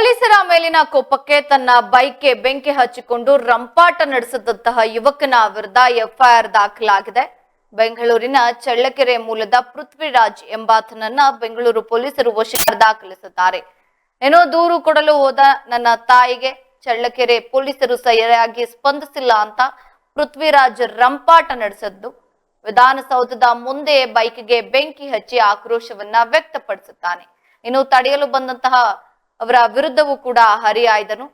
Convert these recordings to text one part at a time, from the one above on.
ಪೊಲೀಸರ ಮೇಲಿನ ಕೋಪಕ್ಕೆ ತನ್ನ ಬೈಕ್ಗೆ ಬೆಂಕಿ ಹಚ್ಚಿಕೊಂಡು ರಂಪಾಟ ನಡೆಸಿದಂತಹ ಯುವಕನ ವಿರುದ್ಧ ಎಫ್ಐಆರ್ ದಾಖಲಾಗಿದೆ. ಬೆಂಗಳೂರಿನ ಚಳ್ಳಕೆರೆ ಮೂಲದ ಪೃಥ್ವಿರಾಜ್ ಎಂಬಾತನನ್ನ ಬೆಂಗಳೂರು ಪೊಲೀಸರು ವಶಕ್ಕೆ ದಾಖಲಿಸಿದ್ದಾರೆ. ಏನೋ ದೂರು ಕೊಡಲು ಹೋದ ನನ್ನ ತಾಯಿಗೆ ಚಳ್ಳಕೆರೆ ಪೊಲೀಸರು ಸರಿಯಾಗಿ ಸ್ಪಂದಿಸಿಲ್ಲ ಅಂತ ಪೃಥ್ವಿರಾಜ್ ರಂಪಾಟ ನಡೆಸಿದ್ದು. ವಿಧಾನಸೌಧದ ಮುಂದೆ ಬೈಕ್ಗೆ ಬೆಂಕಿ ಹಚ್ಚಿ ಆಕ್ರೋಶವನ್ನ ವ್ಯಕ್ತಪಡಿಸುತ್ತಾನೆ ಇನ್ನು ತಡೆಯಲು ಬಂದಂತಹ ಅವರ ವಿರುದ್ಧವೂ ಕೂಡ ಹರಿಹಾಯ್ದನು.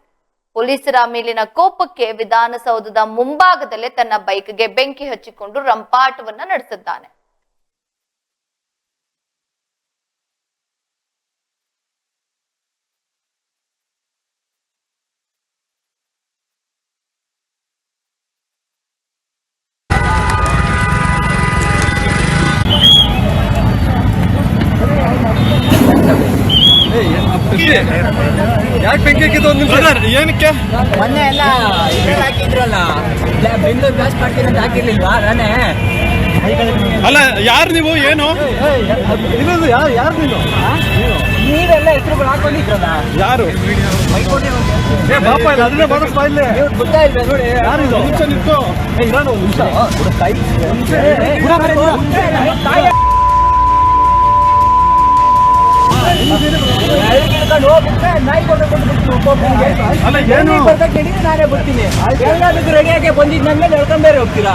ಪೊಲೀಸರ ಮೇಲಿನ ಕೋಪಕ್ಕೆ ವಿಧಾನಸೌಧದ ಮುಂಭಾಗದಲ್ಲೇ ತನ್ನ ಬೈಕ್ಗೆ ಬೆಂಕಿ ಹಚ್ಚಿಕೊಂಡು ರಂಪಾಟವನ್ನ ನಡೆಸಿದ್ದಾನೆ. ಯಾಕೆ ಬೆಂಕಿ ಹಾಕಿದ್ದು ಒಂದು ನಿಮಿಷ? ಏನಕ್ಕೆ? ಮೊನ್ನೆ ಎಲ್ಲ ಇದ್ರಲ್ಲಿ ಹಾಕಿದ್ರಲ್ಲ. ಬೆಂಗಳೂರು ಬ್ಲಾಸ್ಟ್ ಮಾಡ್ತೀನಿ ಅಂತ ಹಾಕಿರ್ಲಿಲ್ವಾ? ಅಲ್ಲ ಯಾರು ನೀವು? ಏನು? ಇರೋದು ಯಾರು ಯಾರು ನೀನು? ನೀವೆಲ್ಲ ಹೆಸರುಗಳು ಹಾಕೊಂಡಿದ್ರಲ್ಲ? ಯಾರು? ಏ ಪಾಪ ಇಲ್ಲ ಅದನ್ನೇ ಮಾಡಿಸ್ತಾ ಇಲ್ಲ. ಗೊತ್ತಾಯಿಲ್ಲ ನೋಡಿ? ಯಾರು ನಿಮಿಷ ನಿಂತು. ಏ ನಿಮಿಷ. ಏನು ನಾನೇ ಬರ್ತೀನಿ ರೆಡಿಯಾಗಿ ಬಂದಿದ್ದ ಮೇಲೆ ಎಳ್ಕೊಂಡ್ ಬೇರೆ ಹೋಗ್ತೀರಾ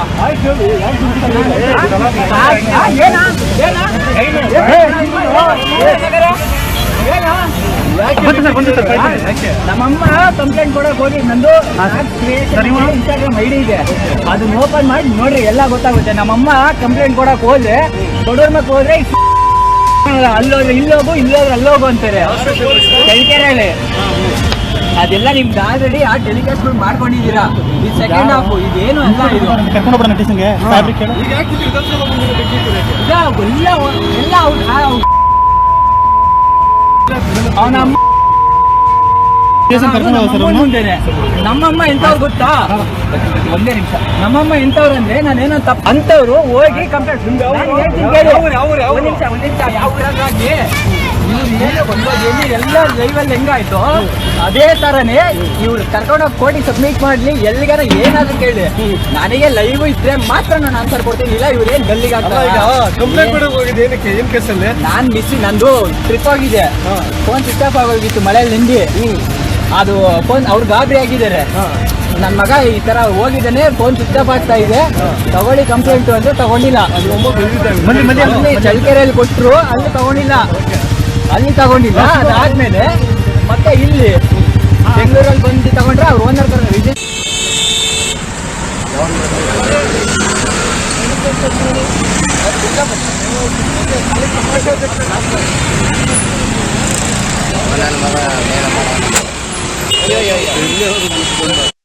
ಆ, ಏನಾ? ಏನಾ? ನಮ್ಮಮ್ಮ ಕಂಪ್ಲೇಂಟ್ ಕೊಡಕ್ ಹೋಗಿ ನಂದು ಇನ್ಸ್ಟಾಗ್ರಾಮ್ ಐಡಿ ಇದೆ ಅದನ್ನ ಓಪನ್ ಮಾಡಿ ನೋಡ್ರಿ ಎಲ್ಲ ಗೊತ್ತಾಗುತ್ತೆ ನಮ್ಮಮ್ಮ ಕಂಪ್ಲೇಂಟ್ ಕೊಡಕ್ ಹೋದ್ರೆ ದೊಡ್ಡವ್ರ ಮಕ್ಕ ಹೋದ್ರೆ ಅಲ್ಲೋದ್ರೆ ಇಲ್ಲೋಗು ಅಲ್ಲಿ ಅಲ್ಲೋಗು ಅಂತಾರೆ. ಹೇಳಿ ಅದೆಲ್ಲ ನಿಮ್ಗೆ ಆಲ್ರೆಡಿ ಆ ಟೆಲಿಕಾಸ್ಟ್ ಮಾಡ್ಕೊಂಡಿದ್ದೀರಾ? ಇದು ಸೆಕೆಂಡ್ ಹಾಫ್ ಇದೇನು ಅಲ್ಲ ಇದು. ಕರ್ಕೊಂಡು ಹೋಗ್ಬಿಡ ನಟೀಸಂಗೆ ಫ್ಯಾಬ್ರಿಕ್ ಹೇಳು ಇಲ್ಲಿ? ಇಲ್ಲ ಎಲ್ಲ ಎಲ್ಲ ಅವನ ಸ್ಟೇಷನ್ ನಮ್ಮಮ್ಮ ಎಂತವ್ರು ಗೊತ್ತಾ? ಒಂದೇ ನಿಮಿಷ. ನಮ್ಮಮ್ಮ ಎಂತವ್ರು ಅಂದ್ರೆ ನಾನೇನೋ ತಪ್ಪು ಅಂತವ್ರು ಹೋಗಿ ಕಂಪ್ಲೇಂಟ್ ಎಲ್ಲಿ? ಲೈವಲ್ಲಿ ಹೆಂಗಾಯ್ತು? ಅದೇ ತರನೇ ಇವ್ರು ಕರ್ಕೊಂಡೋಗಿ ಕೋರ್ಟಿಗೆ ಸಬ್ಮಿಟ್ ಮಾಡ್ಲಿ. ಎಲ್ಲಿಗಾರ ಏನಾದ್ರು ಕೇಳಿ. ನನಗೆ ಲೈವ್ ಇದ್ರೆ ಮಾತ್ರ ನಾನು ಆನ್ಸರ್ ಕೊಡ್ತೀನಿ. ಇಲ್ಲ ಇವ್ರು ಏನ್ ಗಲ್ಲಿಗೆ ನಾನ್ ಮಿಸ್ ನಂದು ಟ್ರಿಪ್ ಆಗಿದೆ. ಫೋನ್ ಸ್ವಿಚ್ ಆಫ್ ಆಗೋಗಿತ್ತು ಮಳೆಯಲ್ಲಿ ನಿಂದಿ. ಅದು ಫೋನ್ ಅವ್ರು ಗಾಬರಿ ಆಗಿದ್ದಾರೆ. ನನ್ನ ಮಗ ಈ ತರ ಹೋಗಿದ್ದಾನೆ ಫೋನ್ ಸ್ವಿಚ್ ಆಫ್ ಆಗ್ತಾ ಇದೆ. ತಗೊಳ್ಳಿ ಕಂಪ್ಲೇಂಟ್ ಅಂದ್ರೆ ತಗೊಂಡಿಲ್ಲ. ಅಲ್ಲಿ ಚಳ್ಳಕೆರೆಯಲ್ಲಿ ಕೊಟ್ಟರು ಅಲ್ಲಿ ತಗೊಂಡಿಲ್ಲ. ಅಲ್ಲಿ ತಗೊಂಡಿಲ್ಲ ಅದಾದ್ಮೇಲೆ ಮತ್ತೆ ಇಲ್ಲಿ ಬೆಂಗಳೂರಲ್ಲಿ ಬಂದು ತಗೊಂಡ್ರೆ ಅವ್ರು ಓನರ್ yo, yo, yo.